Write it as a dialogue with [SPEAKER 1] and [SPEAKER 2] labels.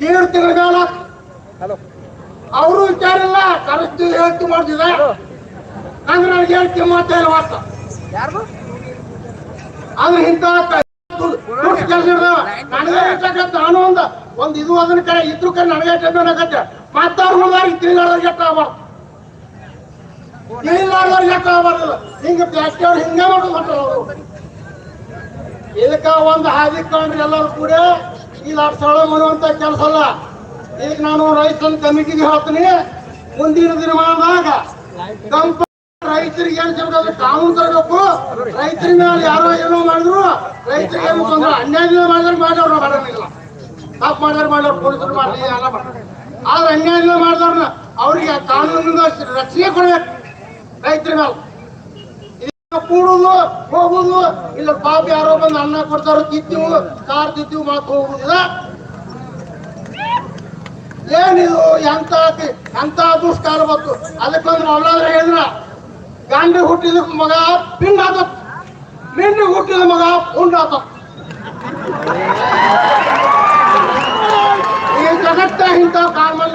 [SPEAKER 1] ಏಳು ತಿಂಗಳ ಕಾಲ ಅವರು ವಿಚಾರ ಇಲ್ಲ ಕರೆಕ್ಟ್ ಹೇಳ್ತಿ ಮಾಡ್ತಿದೆ ಅಂದ್ರೆ ನನಗೆ ಹೇಳ್ತಿ ಮಾತೇನು ವಾಸ
[SPEAKER 2] ಯಾರ್ದು?
[SPEAKER 1] ಆದ್ರೆ ಇಂಥ ಕೆಲಸ ನನಗೆ ಇರ್ತಕ್ಕಂಥ ನಾನು ಒಂದು ಒಂದು ಇದು ಅದನ್ನ ಕಡೆ ಇದ್ರು ಕಡೆ ನನಗೆ ಅವ್ರು ಹೋದಾಗ ತಿಳಿಲಾರ್ದಾಗ ಗೆಟ್ಟ ಆಗ್ಬಾರ್ದು? ಗೆಟ್ಟ ಆಗ್ಬಾರ್ದು? ಹಿಂಗ ಜಾಸ್ತಿ ಅವ್ರು ಹಿಂಗೆ ಮಾಡೋದು ಅವರು. ಇದಕ್ಕ ಒಂದು ಹಾದಿ ಕಂಡ್ರಿ ಎಲ್ಲರೂ ಕೂಡ. ಇಲ್ಲಿ ಸಳ ಮಾಡುವಂತ ಕೆಲಸ ಅಲ್ಲ. ಈಗ ನಾನು ರೈತರ ಕಮಿಟಿಗೆ ಹೇಳ್ತೀನಿ, ಮುಂದಿನ ದಿನಮಾನದಾಗ ರೈತರಿಗೆ ಏನ್ ಸಿಗ್ತದೆ ಕಾನೂನು ತರಬೇಕು. ರೈತರ ಮೇಲೆ ಯಾರೋ ಏನೋ ಮಾಡಿದ್ರು, ರೈತರಿಗೆ ಏನು ತೊಂದ್ರೆ ಅನ್ಯಾಯ ಮಾಡಿದ್ರೆ ಮಾಡೋರು ಮಾಡೋದಿಲ್ಲ ತಪ್ಪು ಮಾಡಿದ್ರೆ ಮಾಡೋರು ಪೊಲೀಸರು ಮಾಡಲಿ, ಎಲ್ಲ ಆದ್ರೆ ಅನ್ಯಾಯ ಮಾಡಿದವ್ರನ್ನ ಅವ್ರಿಗೆ ಕಾನೂನಿಂದ ರಕ್ಷಣೆ ಕೊಡ್ಬೇಕು ರೈತರ ಮೇಲೆ ಕೂಡುದು ಹೋಗುದು. ಇಲ್ಲ ಪಾಪ ಯಾರೋ ಬಂದು ಅನ್ನ ಕೊಡ್ತಾರ ತಿತ್ತೀವು ಕಾರ್ ತಿತ್ತೀವು ಮಾತು ಹೋಗುದಿಲ್ಲ. ಏನಿದು ಎಂತ ಎಂತ ದುಷ್ಕಾರ ಬಂತು ಅದಕ್ಕೊಂದು ಅವಳಾದ್ರೆ ಹೇಳಿದ್ರ ಗಂಡ ಹುಟ್ಟಿದ ಮಗ ಪಿಂಡ್ ಆತ ಮಿಂಡಿ ಹುಟ್ಟಿದ ಮಗ ಉಂಡ ಆತ ಈ ಜಗತ್ತ ಇಂಥ ಕಾಲ್ಮಲ್